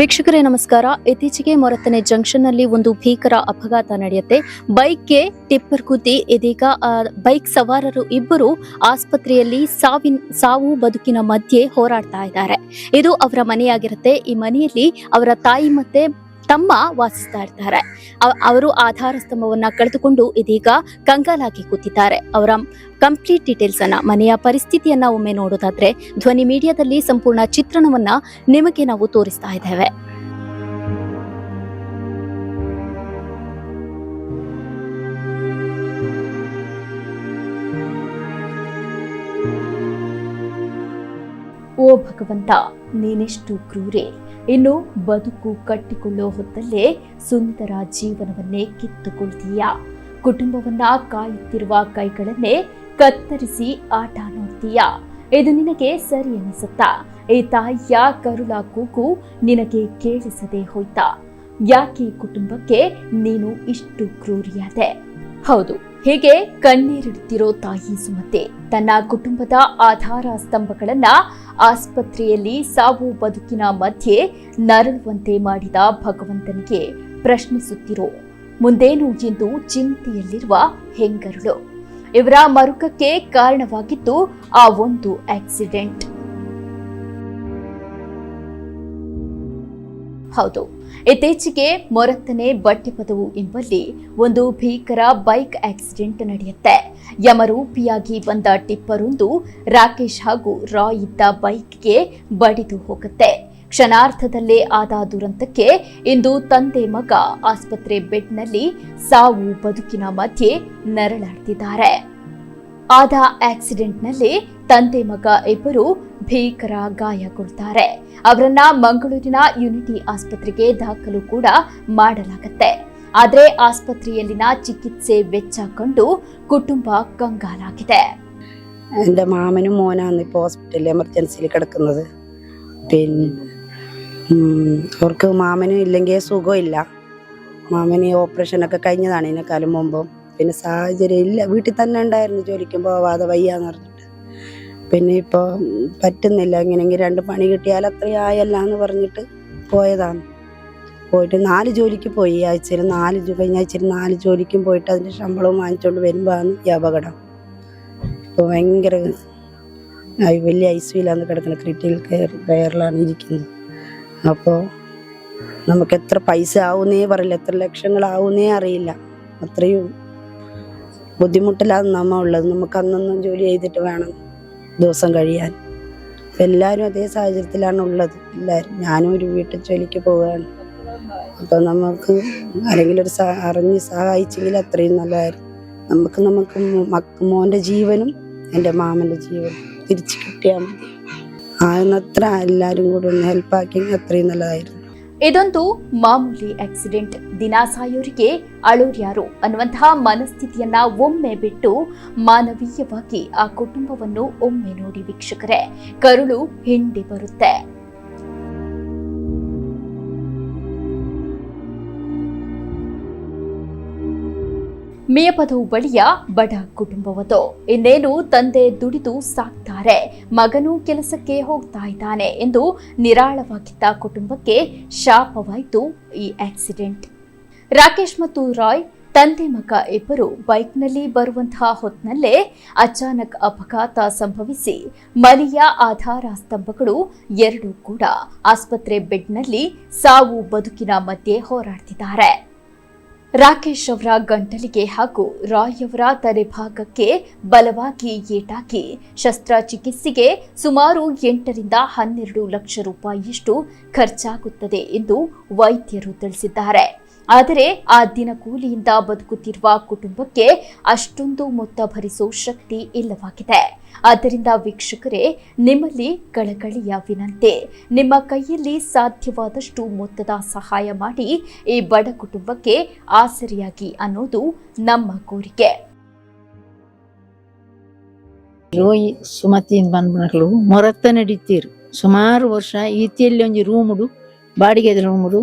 ವೀಕ್ಷಕರೇ, ನಮಸ್ಕಾರ. ಇತ್ತೀಚೆಗೆ ಮೊರತನೆ ಜಂಕ್ಷನ್ನಲ್ಲಿ ಒಂದು ಭೀಕರ ಅಪಘಾತ ನಡೆಯುತ್ತೆ. ಬೈಕ್ಗೆ ಟಿಪ್ಪರ್ ಕುದ್ದಿ ಇದೀಗ ಬೈಕ್ ಸವಾರರು ಇಬ್ಬರು ಆಸ್ಪತ್ರೆಯಲ್ಲಿ ಸಾವಿನ, ಸಾವು ಬದುಕಿನ ಮಧ್ಯೆ ಹೋರಾಡ್ತಾ ಇದ್ದಾರೆ. ಇದು ಅವರ ಮನೆಯಾಗಿರುತ್ತೆ. ಈ ಮನೆಯಲ್ಲಿ ಅವರ ತಾಯಿ ಮತ್ತೆ ತಮ್ಮ ವಾಸಿಸ್ತಾ ಇರ್ತಾರೆ. ಅವರು ಆಧಾರ ಸ್ತಂಭವನ್ನ ಕಳೆದುಕೊಂಡು ಇದೀಗ ಕಂಗಾಲಾಗಿ ಕೂತಿದ್ದಾರೆ. ಅವರ ಕಂಪ್ಲೀಟ್ ಡೀಟೇಲ್ಸ್ ಅನ್ನ, ಮನೆಯ ಪರಿಸ್ಥಿತಿಯನ್ನ ಒಮ್ಮೆ ನೋಡೋದಾದ್ರೆ, ಧ್ವನಿ ಮೀಡಿಯಾದಲ್ಲಿ ಸಂಪೂರ್ಣ ಚಿತ್ರಣವನ್ನ ನಿಮಗೆ ನಾವು ತೋರಿಸ್ತಾ ಇದ್ದೇವೆ. ಓ ಭಗವಂತ, ನೀನೆಷ್ಟು ಕ್ರೂರೆ. ಇನ್ನು ಬದುಕು ಕಟ್ಟಿಕೊಳ್ಳೋ ಹೊತ್ತಲ್ಲೇ ಸುಂದರ ಜೀವನವನ್ನೇ ಕಿತ್ತುಕೊಳ್ತೀಯ? ಕುಟುಂಬವನ್ನ ಕಾಯುತ್ತಿರುವ ಕೈಗಳನ್ನೇ ಕತ್ತರಿಸಿ ಆಟ ನೋಡ್ತೀಯ? ಇದು ನಿನಗೆ ಸರಿ ಅನಿಸುತ್ತಾ? ಈ ತಾಯಿಯ ಕರುಳ ಕೂಗು ನಿನಗೆ ಕೇಳಿಸದೆ ಹೋಯ್ತಾ? ಯಾಕೆ ಕುಟುಂಬಕ್ಕೆ ನೀನು ಇಷ್ಟು ಕ್ರೂರಿಯಾದೆ? ಹೌದು, ಹೀಗೆ ಕಣ್ಣೀರಿಡುತ್ತಿರೋ ತಾಯಿ ಸುಮತೆ, ತನ್ನ ಕುಟುಂಬದ ಆಧಾರ ಸ್ತಂಭಗಳನ್ನ ಆಸ್ಪತ್ರೆಯಲ್ಲಿ ಸಾವು ಬದುಕಿನ ಮಧ್ಯೆ ನರಳುವಂತೆ ಮಾಡಿದ ಭಗವಂತನಿಗೆ ಪ್ರಶ್ನಿಸುತ್ತಿರೋ. ಮುಂದೇನು ಎಂದು ಚಿಂತೆಯಲ್ಲಿರುವ ಹೆಂಗರುಳು. ಇವರ ಮರುಕಕ್ಕೆ ಕಾರಣವಾಗಿದ್ದು ಆ ಒಂದು ಆಕ್ಸಿಡೆಂಟ್. ಹೌದು. ಇತ್ತೀಚೆಗೆ ಮೊರತ್ತನೆ ಬಟ್ಟೆಪದವು ಎಂಬಲ್ಲಿ ಒಂದು ಭೀಕರ ಬೈಕ್ ಆಕ್ಸಿಡೆಂಟ್ ನಡೆಯುತ್ತೆ. ಯಮರೂಪಿಯಾಗಿ ಬಂದ ಟಿಪ್ಪರೊಂದು ರಾಕೇಶ್ ಹಾಗೂ ರಾಯ್ ಇದ್ದ ಬೈಕ್ಗೆ ಬಡಿದು ಹೋಗುತ್ತೆ. ಕ್ಷಣಾರ್ಥದಲ್ಲೇ ಆದ ದುರಂತಕ್ಕೆ ಇಂದು ತಂದೆ ಮಗ ಆಸ್ಪತ್ರೆ ಬೆಡ್ನಲ್ಲಿ ಸಾವು ಬದುಕಿನ ಮಧ್ಯೆ ನರಳಾಡ್ತಿದ್ದಾರೆ. ಆದ ಆಕ್ಸಿಡೆಂಟ್ನಲ್ಲಿ ತಂದೆ ಮಗ ಇಬ್ಬರು ಭೀಕರ ಗಾಯಗೊಳ್ತಾರೆ ಅವರನ್ನ ಮಂಗಳೂರಿನ ಯುನಿಟಿ ಆಸ್ಪತ್ರೆಗೆ ದಾಖಲು ಕೂಡ ಮಾಡಲಾಗತ್ತೆ ಆದ್ರೆ ಆಸ್ಪತ್ರೆಯಲ್ಲಿನ ಚಿಕಿತ್ಸೆ ವೆಚ್ಚ ಕಂಡು ಕುಟುಂಬ ಕಂಗಾಲಾಗಿದೆ എൻ്റെ മാമനും മോനാണ് ഇപ്പോൾ ഹോസ്പിറ്റലിൽ എമർജൻസിയിൽ കിടക്കുന്നത് പിന്നെ ഉം, അവർക്ക് മാമനും ഇല്ലെങ്കിൽ സുഖമില്ല മാമന് ഓപ്പറേഷനൊക്കെ കഴിഞ്ഞതാണ് ഇതിനേക്കാളും മുമ്പും പിന്നെ സാഹചര്യം ഇല്ല വീട്ടിൽ തന്നെ ഉണ്ടായിരുന്നു. ജോലിക്കും പോവാതെ വയ്യാന്ന് പറഞ്ഞിട്ട്. പിന്നെ ഇപ്പോൾ പറ്റുന്നില്ല. ഇങ്ങനെങ്കിൽ രണ്ട് പണി കിട്ടിയാൽ അത്രയും ആയല്ല എന്ന് പറഞ്ഞിട്ട് പോയതാണ്. പോയിട്ട് നാല് ജോലിക്ക് പോയി. ഈ ആഴ്ചയിൽ നാല് കഴിഞ്ഞ ആഴ്ചയിൽ നാല് ജോലിക്കും പോയിട്ട് അതിന്റെ ശമ്പളവും വാങ്ങിച്ചുകൊണ്ട് വരുമ്പോഴാണ് ഈ അപകടം. ഇപ്പോൾ ഭയങ്കര വലിയ ഐ സിയിലാണ് കിടക്കുന്നത് ക്രിട്ടിക്കൽ കെയർ കെയറിലാണ് ഇരിക്കുന്നത്. അപ്പോൾ നമുക്ക് എത്ര പൈസ ആവുന്നേ പറയില്ല. എത്ര ലക്ഷങ്ങളാവുന്നേ അറിയില്ല. അത്രയും ബുദ്ധിമുട്ടിലാണ് നമ്മ ഉള്ളത്. നമുക്ക് അന്നൊന്നും ജോലി ചെയ്തിട്ട് വേണം ദിവസം കഴിയാൻ. എല്ലാവരും അതേ സാഹചര്യത്തിലാണ് ഉള്ളത്. എല്ലാവരും. ഞാനും ഒരു വീട്ടിൽ ജോലിക്ക് പോവുകയാണ്. അപ്പം നമുക്ക് ആരെങ്കിലും ഒരു അറിഞ്ഞ് സഹായിച്ചെങ്കിൽ അത്രയും നല്ലതായിരുന്നു നമുക്ക് നമുക്ക് മക്ക മോന്റെ ജീവനും എന്റെ മാമന്റെ ജീവനും തിരിച്ചു കിട്ടിയാൽ മതി. ആകുന്നത്ര എല്ലാവരും കൂടെ ഒന്ന് ഹെൽപ്പാക്കിയെങ്കിൽ അത്രയും നല്ലതായിരുന്നു. ಇದೊಂದು ಮಾಮೂಲಿ ಆಕ್ಸಿಡೆಂಟ್ ದಿನ ಸಾಯೋರಿಗೆ ಅಳೋರ್ಯಾರು ಅನ್ನುವಂತಹ ಮನಸ್ಥಿತಿಯನ್ನ ಒಮ್ಮೆ ಬಿಟ್ಟು ಮಾನವೀಯವಾಗಿ ಆ ಕುಟುಂಬವನ್ನು ಒಮ್ಮೆ ನೋಡಿ ವೀಕ್ಷಕರೇ, ಕರುಳು ಹಿಂಡಿ ಬರುತ್ತೆ. ಮೇಪದವು ಬಳಿಯ ಬಡ ಕುಟುಂಬವದು. ಇನ್ನೇನು ತಂದೆ ದುಡಿದು ಸಾಕ್ತಾರೆ, ಮಗನೂ ಕೆಲಸಕ್ಕೆ ಹೋಗ್ತಾ ಇದ್ದಾನೆ ಎಂದು ನಿರಾಳವಾಗಿದ್ದ ಕುಟುಂಬಕ್ಕೆ ಶಾಪವಾಯಿತು ಈ ಆಕ್ಸಿಡೆಂಟ್. ರಾಕೇಶ್ ಮತ್ತು ರಾಯ್ ತಂದೆ ಮಗ ಇಬ್ಬರು ಬೈಕ್ನಲ್ಲಿ ಬರುವಂತಹ ಹೊತ್ತಿನಲ್ಲೇ ಅಚಾನಕ್ ಅಪಘಾತ ಸಂಭವಿಸಿ ಮನೆಯ ಆಧಾರ ಸ್ತಂಭಗಳು ಎರಡೂ ಕೂಡ ಆಸ್ಪತ್ರೆ ಬೆಡ್ನಲ್ಲಿ ಸಾವು ಬದುಕಿನ ಮಧ್ಯೆ ಹೋರಾಡ್ತಿದ್ದಾರೆ. ರಾಕೇಶ್ ಅವರ ಗಂಟಲಿಗೆ ಹಾಗೂ ರಾಯ್ ಅವರ ತಲೆಭಾಗಕ್ಕೆ ಬಲವಾಗಿ ಏಟಾಗಿ ಶಸ್ತ್ರಚಿಕಿತ್ಸೆಗೆ ಸುಮಾರು ಎಂಟರಿಂದ ಹನ್ನೆರಡು ಲಕ್ಷ ರೂಪಾಯಿಯಷ್ಟು ಖರ್ಚಾಗುತ್ತದೆ ಎಂದು ವೈದ್ಯರು ತಿಳಿಸಿದ್ದಾರೆ. ಆದರೆ ಆ ದಿನ ಕೂಲಿಯಿಂದ ಬದುಕುತ್ತಿರುವ ಕುಟುಂಬಕ್ಕೆ ಅಷ್ಟೊಂದು ಮೊತ್ತ ಭರಿಸೋ ಶಕ್ತಿ ಇಲ್ಲವಾಗಿದೆ. ಆದ್ದರಿಂದ ವೀಕ್ಷಕರೇ, ನಿಮ್ಮಲ್ಲಿ ಕಳಕಳಿಯ ವಿನಂತಿ. ನಿಮ್ಮ ಕೈಯಲ್ಲಿ ಸಾಧ್ಯವಾದಷ್ಟು ಮೊತ್ತದ ಸಹಾಯ ಮಾಡಿ ಈ ಬಡ ಕುಟುಂಬಕ್ಕೆ ಆಸರಿಯಾಗಿ ಅನ್ನೋದು ನಮ್ಮ ಕೋರಿಕೆ. ಸುಮತಿಯಿಂದ ಬಂದ್ಮಕ್ಳು ಮೊರತ್ತ ನಡೀತೀರು. ಸುಮಾರು ವರ್ಷ ಈತಿಯಲ್ಲಿ ಒಂದು ರೂಮುಡು ಬಾಡಿಗೆ ರೂಮುಡು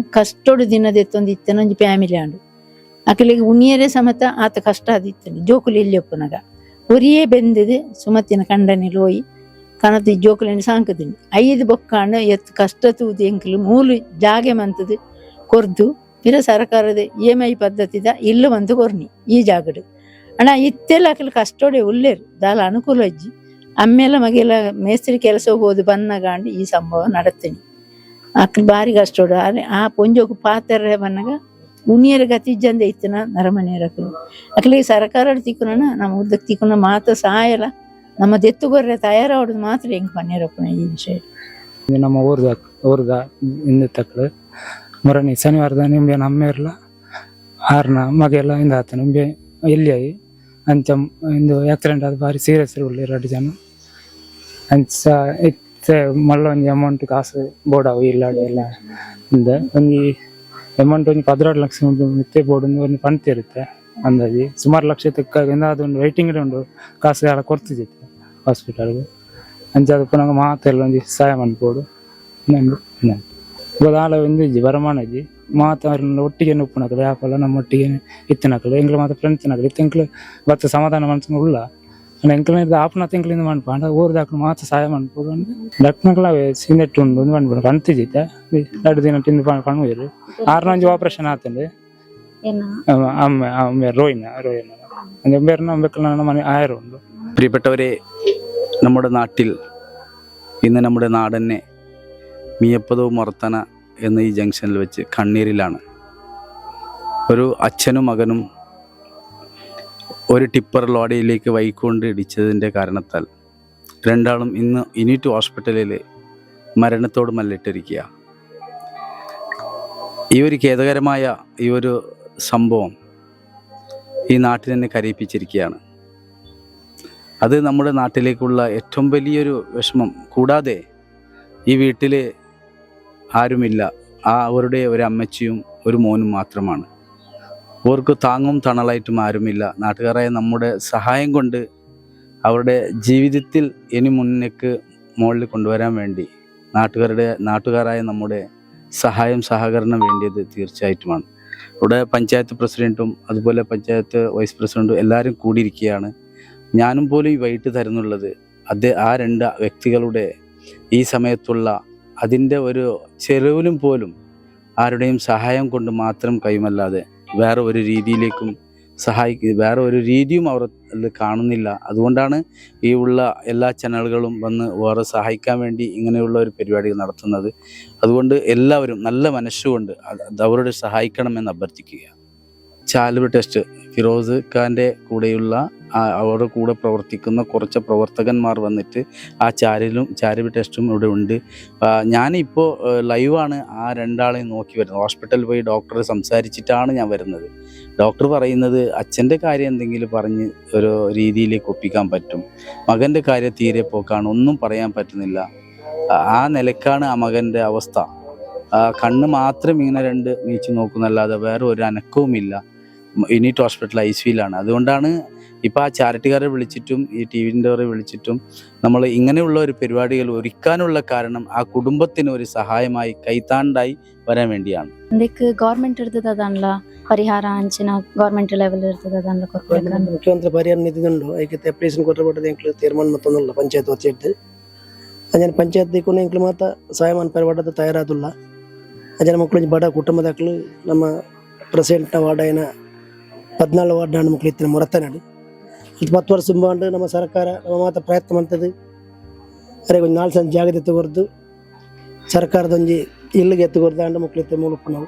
ದಿನದ ಎತ್ತೊಂದು ಇತ್ತನ ಒಂಜಿ ಫ್ಯಾಮಿಲಿ ಆಂಡು. ಅಕಲಿಗೆ ಉಣಿಯರೆ ಸಮೇತ ಆತ ಕಷ್ಟ ಆದಿತ್ತಂಡು ಜೋಕುಲಿ ಎಲ್ಲಿ ಒಪ್ಪನಗ ಒರಿಯೇ ಬೆಂದಿದೆ, ಸುಮತಿನ ಕಂಡನೆ ಲೋಯಿ. ಕಣತಿ ಜೋಕುಲಿನ ಸಾಂಕದಿನಿ. ಐದು ಬೊಕ್ಕಾಂಡ ಎತ್ತು ಕಷ್ಟ ತೂದು ಎಂಕಲು ಮೂಲು ಜಾಗೆ ಮಂತದು ಕೊರ್ದು. ಪಿರ ಸರ್ಕಾರದ ಇ ಎಂ ಐ ಪದ್ಧತಿದ ಇಲ್ಲು ಬಂದು ಕೊರ್ನಿ. ಈ ಜಾಗಡು. ಅಣ್ಣ, ಇತ್ತೆಲ್ಲ ಅಕಲು ಕಷ್ಟೋಡೆ ಉಳ್ಳೇರು. ದಾಲ ಅನುಕೂಲ ಅಜ್ಜಿ ಅಮ್ಮೆಲ್ಲ ಮಗೆಲ್ಲ ಮೇಸ್ತ್ರಿ ಕೆಲಸ ಹೋಗೋದು ಬನ್ನಗಾಂಡು ಈ ಸಂಭವ ನಡತೀನಿ ಅಕ್ಲು ಬಾರಿ ಕಷ್ಟ ಆರೆ ಆ ಪೊಂಜೋಕು ಪಾತ್ರ ಬನ್ನಗ ಉಣಿಯರ ಗತಿ ಜಂದ ನಾ ನರಮನೆಯರ ಅಕ್ಲಿಗೆ ಸರ್ಕಾರ ತಿಕ್ಕುನ ನಮ್ಮ ಉದ್ದಕ್ಕೆ ತಿಕ್ಕುನ ಮಾತ ಸಹಾಯಲ್ಲ ನಮ್ಮ ದೆತ್ತುಗೊರ್ರೆ ತಯಾರಾವೋದು ಮಾತ್ರ ಹೆಂಗೆ ಪನ್ನೇರಪ್ಪನ ಈ ವಿಷಯ ನಮ್ಮ ಊರ್ದ ಊರ್ದ ಇಂದ ತಕ್ಕಳು ಮೊರನಿ ಶನಿವಾರದ ನಿಂಬೆ ನಮ್ಮ ಇರಲ್ಲ ಆರ್ನ ಮಗೆಲ್ಲ ಇಂದ ಆತ ನಿಂಬೆ ಎಲ್ಲಿ ಆಯಿ? ಅಂತ ಇಂದು ಆಕ್ಸಿಡೆಂಟ್ ಆದ ಬಾರಿ ಸೀರಿಯಸ್ ಉಳ್ಳಿ ಎರಡು ಜನ. ಅಂಚ ಇತ್ತೆ ಮಲ್ಲ ಒಂಜಿ ಅಮೌಂಟ್ ಕಾಸು ಬೋಡಾವು ಇಲ್ಲಾಡು ಎಲ್ಲ ಇಂದ ಒಂಜಿ ಅಮೌಂಟ್ ಒಂಜಿ ಪದ್ನಾರು ಲಕ್ಷ ಒಂದು ಮಿತ್ತೆ ಬೋರ್ಡ್ ಒಂದು ಒಂದು ಪಂತ ಇರುತ್ತೆ ಅಂದಾಜಿ. ಸುಮಾರು ಲಕ್ಷ ತೆಕ್ಕಾಗಿಂದ ಅದೊಂದು ವೈಟಿಂಗ್ ಒಂದು ಕಾಸು ಎಲ್ಲ ಕೊಡ್ತಿದ್ದಿತ್ತು ಹಾಸ್ಪಿಟಲ್ಗೆ ಅಂಚೆ ಅದಕ್ಕೆ ನಂಗೆ ಮಾತೆಲ್ಲ ಒಂದು ಸಹಾಯ ಮನ್ಪೋಡು ನಂದು ಗೋದಾಲ ಒಂದು ಇಜ್ಜಿ ಬರಮಾನ ಇಜ್ಜಿ ಮಾತ ಅವ್ರನ್ನ ಒಟ್ಟಿಗೆ ಉಪ್ಪುನಕಲು ಯಾಪಲ್ಲ ನಮ್ಮ ಒಟ್ಟಿಗೆ ಇತ್ತಿನಕಲು ಎಂಕ್ಲು ಮಾತ್ರ ಫ್ರೆಂಡ್ಸ್ ನಕಲು ಇತ್ತೆಂಕ್ಲು ಬತ್ತ ಸಮಾಧಾನ ಮನಸ್ಸು ಉಳ್ಳ. ಅಣ್ಣ ಎಂಕ್ಲ ಆಪನ ತಿಂಕ್ಲಿಂದ ಮನ್ಪ ಅಂಡ ಊರ್ದಾಕ್ಲು ಮಾತ ಸಹಾಯ ಮನ್ಪೋಡು ಅಂದ್ ಡಕ್ನಕ್ಲ ಸಿಂದೆಟ್ಟು ಉಂಡು ಒಂದು ಮನ್ಪೋಡು ಅಂತಿಜಿತ್ತ ಎರಡು ದಿನ ತಿಂದು ಪಣ್ವೇರು ಆರ್ನೊಂಜಿ ಆಪರೇಷನ್ ಆತಂಡೆ ಏನ ಅಮ್ಮ ಅಮ್ಮ ರೋಯಿನ ರೋಯಿನ ಅಂದ್ರೆ ಬೇರೆ ನಮ್ಮ ಬೆಕ್ಕಲ ನಮ್ಮ ಮನೆ ആയിരം ഉണ്ട് പ്രിയപ്പെട്ടവരെ നമ്മുടെ നാട്ടിൽ ഇന്ന് നമ്മുടെ നാടന്നെ മിയപ്പതോ മർത്തന എന്ന ഈ ജംഗ്ഷനിൽ വെച്ച് കണ്ണീരിലാണ് ഒരു അച്ഛനും മകനും ഒരു ടിപ്പർ ലോഡിയിലേക്ക് വൈക്കൊണ്ട് ഇടിച്ചതിന്റെ കാരണത്താൽ രണ്ടാളും ഇന്ന് യൂണിറ്റ് ഹോസ്പിറ്റലിൽ മരണത്തോട് മല്ലിട്ടിരിക്കുക ഈ ഒരു ഖേദകരമായ ഈ ഒരു സംഭവം ഈ നാട്ടിൽ തന്നെ കരയിപ്പിച്ചിരിക്കുകയാണ്. അത് നമ്മുടെ നാട്ടിലേക്കുള്ള ഏറ്റവും വലിയൊരു വിഷമം. കൂടാതെ ഈ വീട്ടിൽ ആരുമില്ല. ആ അവരുടെ ഒരു അമ്മച്ചിയും ഒരു മോനും മാത്രമാണ്. അവർക്ക് താങ്ങും തണലായിട്ടും ആരുമില്ല. നാട്ടുകാരായ നമ്മുടെ സഹായം കൊണ്ട് അവരുടെ ജീവിതത്തിൽ ഇനി മുന്നേക്ക് മുകളിൽ കൊണ്ടുവരാൻ വേണ്ടി നാട്ടുകാരുടെ നാട്ടുകാരായ നമ്മുടെ സഹായം സഹകരണം വേണ്ടിയത് തീർച്ചയായിട്ടുമാണ്. ഇവിടെ പഞ്ചായത്ത് പ്രസിഡന്റും അതുപോലെ പഞ്ചായത്ത് വൈസ് പ്രസിഡന്റും എല്ലാവരും കൂടിയിരിക്കുകയാണ്. ഞാനും പോലും ഈ വൈകിട്ട് തരുന്നുള്ളത് അത് ആ രണ്ട് വ്യക്തികളുടെ ഈ സമയത്തുള്ള അതിന്റെ ഒരു ചെലവിലും പോലും ആരുടെയും സഹായം കൊണ്ട് മാത്രം കൈമല്ലാതെ വേറെ ഒരു രീതിയിലേക്കും സഹായിക്ക വേറെ ഒരു രീതിയും അവർ കാണുന്നില്ല. അതുകൊണ്ടാണ് ഈ ഉള്ള എല്ലാ ചാനലുകളും വന്ന് വേറെ സഹായിക്കാൻ വേണ്ടി ഇങ്ങനെയുള്ള ഒരു പരിപാടി നടത്തുന്നത്. അതുകൊണ്ട് എല്ലാവരും നല്ല മനസ്സുകൊണ്ട് അവരോട് സഹായിക്കണമെന്ന് അഭ്യർത്ഥിക്കുക. ചാലുവ ടെസ്റ്റ് ഫിറോസ് ഖാന്റെ കൂടെയുള്ള അവരുടെ കൂടെ പ്രവർത്തിക്കുന്ന കുറച്ച് പ്രവർത്തകന്മാർ വന്നിട്ട് ആ ചാരലും ചാരി ടെസ്റ്റും ഇവിടെ ഉണ്ട്. ഞാനിപ്പോൾ ലൈവാണ് ആ രണ്ടാളെയും നോക്കി വരുന്നത്. ഹോസ്പിറ്റലിൽ പോയി ഡോക്ടറെ സംസാരിച്ചിട്ടാണ് ഞാൻ വരുന്നത്. ഡോക്ടർ പറയുന്നത് അച്ഛന്റെ കാര്യം എന്തെങ്കിലും പറഞ്ഞ് ഒരു രീതിയിലേക്ക് ഒപ്പിക്കാൻ പറ്റും. മകന്റെ കാര്യം തീരെ പോക്കാണ് ഒന്നും പറയാൻ പറ്റുന്നില്ല. ആ- നിലക്കാണ് ആ മകന്റെ അവസ്ഥ. കണ്ണ് മാത്രം ഇങ്ങനെ രണ്ട് നീച്ചു നോക്കുന്നല്ലാതെ വേറെ ഒരു അനക്കവുമില്ല. യൂണിറ്റ് ഹോസ്പിറ്റൽ ഐ സിയിലാണ് അതുകൊണ്ടാണ് ഇപ്പോൾ ആ ചാരിറ്റിക്കാരെ വിളിച്ചിട്ടും ഈ ടി വിന്റെവരെ വിളിച്ചിട്ടും നമ്മൾ ഇങ്ങനെയുള്ള ഒരു പരിപാടികൾ ഒരുക്കാനുള്ള കാരണം ആ കുടുംബത്തിന് ഒരു സഹായമായി കൈത്താണ്ടായി വരാൻ വേണ്ടിയാണ് ಅದಕ್ಕೆ ಗೌರ್ಮೆಂಟ್ ಇರ್ತದ ಅದನ್ಲ ಪರಿಹಾರ ಅಂಚಿನ ಗೌರ್ಮೆಂಟ್ ಲೆವೆಲ್ ಇರ್ತದ ಅದನ್ಲ ಕೊಡ್ಬೇಕು ಮುಖ್ಯಮಂತ್ರಿ ಪರಿಹಾರ ನಿಧಿ ಉಂಡು ಅದಕ್ಕೆ ಅಪ್ಲಿಕೇಶನ್ ಕೊಟ್ಟರೆ ಎಂಕ್ಲು ತೀರ್ಮಾನ ಮತ್ತೊಂದಲ್ಲ ಪಂಚಾಯತ್ ವತಿಯದ್ದು ಅಂಜನ ಪಂಚಾಯತ್ ದಿಕ್ಕು ಎಂಕ್ಲು ಮಾತ ಸಹಾಯ ಮಾಡ್ಪಾರ ಮಾಡೋದು ತಯಾರಾದಿಲ್ಲ ಅಂಜನ ಮಕ್ಕಳು ಬಡ ಕುಟುಂಬದಾಕ್ಲು ನಮ್ಮ ಪ್ರೆಸಿಡೆಂಟ್ನ ವಾರ್ಡ್ ಏನ ಹದಿನಾಳು ವಾರ್ಡ್ ಹೆಣ್ಣು ಮಕ್ಕಳು ಇತ್ತಿನ ಮೊರತನಾಡು ಇದು ಹತ್ತು ವರ್ಷ ತುಂಬಾಂಡು ನಮ್ಮ ಸರ್ಕಾರ ನಮ್ಮ ಮಾತ್ರ ಪ್ರಯತ್ನ ಮಾಡ್ತದೆ. ಅರೆ ಒಂದು ನಾಲ್ಕು ಸಂಜೆ ಜಾಗದ ಎತ್ತುಗೊರ್ದು ಸರ್ಕಾರದೊಂದು ಇಲ್ಲಿಗೆ ಎತ್ತುಗೊರ್ದು ಅಂಡ ಮಕ್ಕಳು ಎತ್ತ ಮೂಲಕ ನಾವು.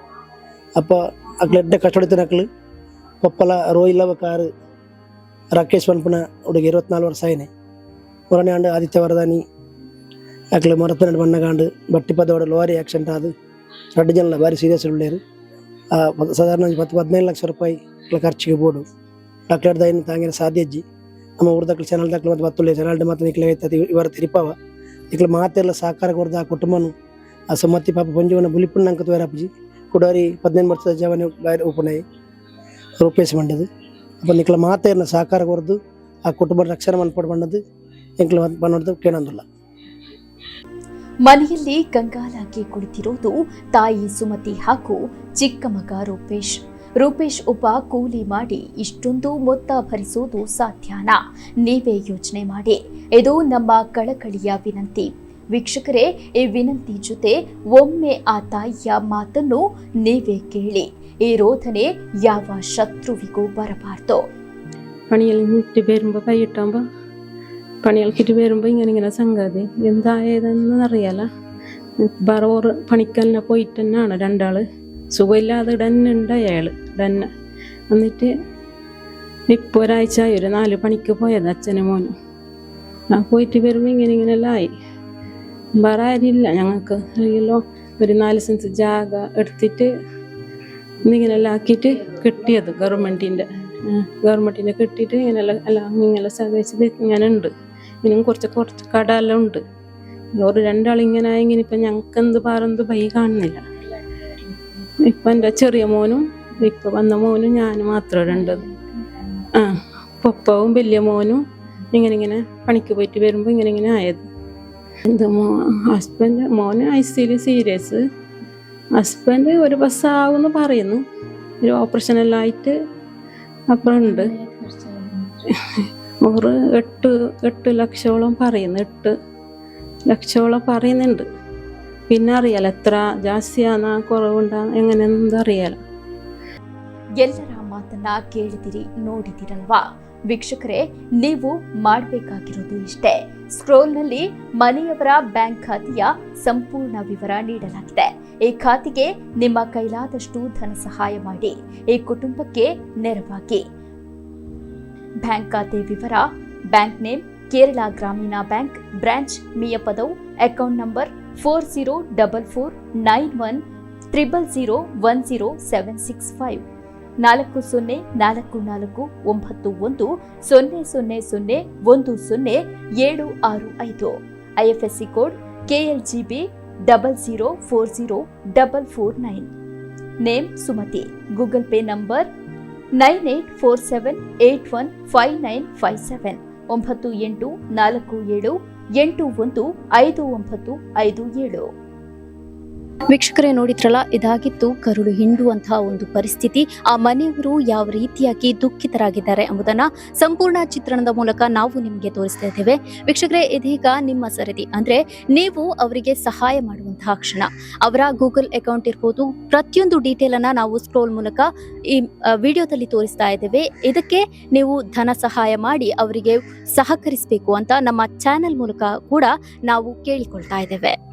ಅಪ್ಪ ಅಕ್ಲು ಎಡ್ಡೆ ಕಷ್ಟಡಿತ ನಕ್ಲು ಪಪ್ಪಲ ಇಲ್ಲವ ಕಾರು. ರಾಕೇಶ್ ಪನ್ಪುನ ಹುಡುಗ ಇರುವತ್ನಾಲ್ಕು ವರ್ಷ ಆಯ್ನೆ. ಮೂರನೇ ಆಂಡು ಆದಿತ್ಯ ವರದಾನಿ. ಅಕ್ಲೆ ಮರತನಾಡು ಬಣ್ಣಗಾಂಡು, ಬಟ್ಟಿ ಪದವಾಡ ಲೋರಿ ಆಕ್ಸಿಡೆಂಟ್ ಆದು. ಜನ ಭಾರಿ ಸೀರಿಯಸ್ ಪ- ಸಾಧಾರಣ ಒಂಜಿ ಪತ್ತು ಹದಿನೈದು ಲಕ್ಷ ರೂಪಾಯಿ ಇಕ್ಲ ಖರ್ಚಿಗೆ ಬೋಡು ಡಾಕ್ಟರ್ ದೈನ ತಾಂಗಿನ ಸಾಧ್ಯಜ್ಜಿ ನಮ್ಮ ಊರ್ದಕ್ಲು ಚಾನಲ್ ದಕ್ಲು ಮತ್ತು ಬತ್ತುಳ್ಳಿ ಚಾನಲ್ ಮತ್ತು ನಿಕ್ಲೆ ಇವರ ತಿರಿಪಾವ ಇಕ್ಲ ಮಾತೆಲ್ಲ ಸಹಕಾರ ಕೊಡ್ದ ಆ ಕುಟುಂಬನು. ಆ ಸುಮತಿ ಪಾಪ ಪಂಜವನ ಬುಲಿಪುಣ್ಣ ಅಂಕತ್ ಬೇರಪ್ಪಜಿ ಕುಡಾರಿ ಹದಿನೈದು ವರ್ಷದ ಜವನ ಬಾರಿ ಉಪನಾಯಿ ರೂಪೇಶ್ ಮಂಡದು ಅಪ್ಪ ನಿಕ್ಲ ಮಾತೆಯನ್ನು ಸಹಕಾರ ಕೊರದು ಆ ಕುಟುಂಬ ರಕ್ಷಣೆ ಮನ್ಪಡ್ ಬಂಡದು ಎಂಕ್ಲ ಬಂದು ಕೇಳಂದಿಲ್ಲ ಮನೆಯಲ್ಲಿ ಕಂಗಾಲಾಗಿ ಕುಳಿತಿರೋದು ತಾಯಿ ಸುಮತಿ ಹಾಗೂ ಚಿಕ್ಕ ಮಗ ರೂಪೇಶ್. ರೂಪೇಶ್ ಒಬ್ಬ ಕೂಲಿ ಮಾಡಿ ಇಷ್ಟೊಂದು ಮೊತ್ತ ಭರಿಸೋದು ಸಾಧ್ಯನಾ ನೀವೇ ಯೋಚನೆ ಮಾಡಿ ಇದು ನಮ್ಮ ಕಳಕಳಿಯ ವಿನಂತಿ ವೀಕ್ಷಕರೇ ಈ ವಿನಂತಿ ಜೊತೆ ಒಮ್ಮೆ ಆ ತಾಯಿಯ ಮಾತನ್ನು ನೀವೇ ಕೇಳಿ ಈ ರೋಧನೆ ಯಾವ ಶತ್ರುವಿಗೂ ಬರಬಾರ್ದು പണിയെല്ലാം വരുമ്പോൾ കൈയിട്ടാകുമ്പോൾ പണികൾക്കിട്ട് വരുമ്പോൾ ഇങ്ങനെ ഇങ്ങനെ സംഗതി എന്തായതെന്ന് അറിയാല ബറോറ് പണിക്കലിനെ പോയിട്ട് തന്നെയാണ് രണ്ടാള് സുഖമില്ലാതെ ഇടന്നെ ഉണ്ട് അയാൾ എന്നിട്ട് ഇപ്പോൾ ഒരാഴ്ച ഒരു നാല് പണിക്ക് പോയത് അച്ഛനും മോനും. ആ പോയിട്ട് വരുമ്പോൾ ഇങ്ങനെ ഇങ്ങനെല്ലാം ആയി പറയാനില്ല ഞങ്ങൾക്ക് അറിയല്ലോ. ഒരു നാല് സെൻസ് ജാഗ എടുത്തിട്ട് ഇന്നിങ്ങനെല്ലാം ആക്കിയിട്ട് കിട്ടിയത് ഗവൺമെന്റിന്റെ ഗവൺമെന്റിന്റെ കിട്ടിയിട്ട് ഇങ്ങനെല്ലാം എല്ലാം ഇങ്ങനെ സഹായിച്ചത് ഇങ്ങനെ ഉണ്ട് ഇനിയും കുറച്ച് കുറച്ച് കട എല്ലാം ഉണ്ട്. ഒരു രണ്ടാളിങ്ങനെ ആയെങ്കിൽ ഇപ്പം ഞങ്ങൾക്ക് എന്ത് പാറന്ത് പൈ കാണുന്നില്ല. ഇപ്പം എന്റെ ചെറിയ മോനും ഇപ്പം വന്ന മോനും ഞാനും മാത്രമേ ഉണ്ടത് ആ പൊപ്പവും വലിയ മോനും ഇങ്ങനെ ഇങ്ങനെ പണിക്ക് പോയിട്ട് വരുമ്പോൾ ഇങ്ങനെ ഇങ്ങനെ ആയത്. എന്ത് മോ ഹസ്ബൻഡ് മോന് ഐ സിയിൽ സീരിയസ് ഹസ്ബൻഡ് ഒരു ബസ്സാവെന്ന് പറയുന്നു. ഒരു ഓപ്പറേഷൻ എല്ലാം ആയിട്ട് അപ്പുറം ഉണ്ട്. ഒരു എട്ട് എട്ട് ലക്ഷോളം പറയുന്നു എട്ട് ലക്ഷോളം പറയുന്നുണ്ട്. പിന്നെ അറിയാലോ എത്ര ജാസ്തിയാന്നാ കുറവുണ്ടാ എങ്ങനെയെന്നത് അറിയാലോ ಎಲ್ಲರ ಮಾತನ್ನ ಕೇಳಿದಿರಿ ನೋಡಿದಿರಲ್ವಾ ವೀಕ್ಷಕರೇ ನೀವು ಮಾಡಬೇಕಾಗಿರೋದು ಇಷ್ಟೇ ಸ್ಕ್ರೋಲ್ನಲ್ಲಿ ಮನೆಯವರ ಬ್ಯಾಂಕ್ ಖಾತೆಯ ಸಂಪೂರ್ಣ ವಿವರ ನೀಡಲಾಗಿದೆ ಈ ಖಾತೆಗೆ ನಿಮ್ಮ ಕೈಲಾದಷ್ಟು ಧನ ಸಹಾಯ ಮಾಡಿ ಈ ಕುಟುಂಬಕ್ಕೆ ನೆರವಾಗಿ ಬ್ಯಾಂಕ್ ಖಾತೆ ವಿವರ bank name Kerala Gramin bank branch Miyapadav account number four zero double four nine one triple zero one zero seven six five. ನಾಲ್ಕು ಸೊನ್ನೆ ನಾಲ್ಕು ನಾಲ್ಕು ಒಂಬತ್ತು ಒಂದು ಸೊನ್ನೆ ಸೊನ್ನೆ ಸೊನ್ನೆ ಒಂದು ಸೊನ್ನೆ ಏಳು ಆರು ಐದು. IFSC code KLGB double zero four zero double four nine. Name Sumathi. Google Pay number nine eight four seven eight one five nine five seven. ಒಂಬತ್ತು ಎಂಟು ನಾಲ್ಕು ಏಳು ಎಂಟು ಒಂದು ಐದು ಒಂಬತ್ತು ಐದು ಏಳು. ವೀಕ್ಷಕರೇ ನೋಡಿದ್ರಲ್ಲ ಇದಾಗಿತ್ತು ಕರುಳು ಹಿಂಡುವಂತಹ ಒಂದು ಪರಿಸ್ಥಿತಿ. ಆ ಮನೆಯವರು ಯಾವ ರೀತಿಯಾಗಿ ದುಃಖಿತರಾಗಿದ್ದಾರೆ ಎಂಬುದನ್ನ ಸಂಪೂರ್ಣ ಚಿತ್ರಣದ ಮೂಲಕ ನಾವು ನಿಮಗೆ ತೋರಿಸ್ತಾ ಇದ್ದೇವೆ. ವೀಕ್ಷಕರೇ, ಇದೀಗ ನಿಮ್ಮ ಸರದಿ. ಅಂದ್ರೆ ನೀವು ಅವರಿಗೆ ಸಹಾಯ ಮಾಡುವಂತಹ ಕ್ಷಣ. ಅವರ ಗೂಗಲ್ ಅಕೌಂಟ್ ಇರ್ಬೋದು, ಪ್ರತಿಯೊಂದು ಡೀಟೇಲ್ ಅನ್ನ ನಾವು ಸ್ಕ್ರೋಲ್ ಮೂಲಕ ಈ ವಿಡಿಯೋದಲ್ಲಿ ತೋರಿಸ್ತಾ ಇದ್ದೇವೆ. ಇದಕ್ಕೆ ನೀವು ಧನ ಸಹಾಯ ಮಾಡಿ ಅವರಿಗೆ ಸಹಕರಿಸಬೇಕು ಅಂತ ನಮ್ಮ ಚಾನೆಲ್ ಮೂಲಕ ಕೂಡ ನಾವು ಕೇಳಿಕೊಳ್ತಾ ಇದ್ದೇವೆ.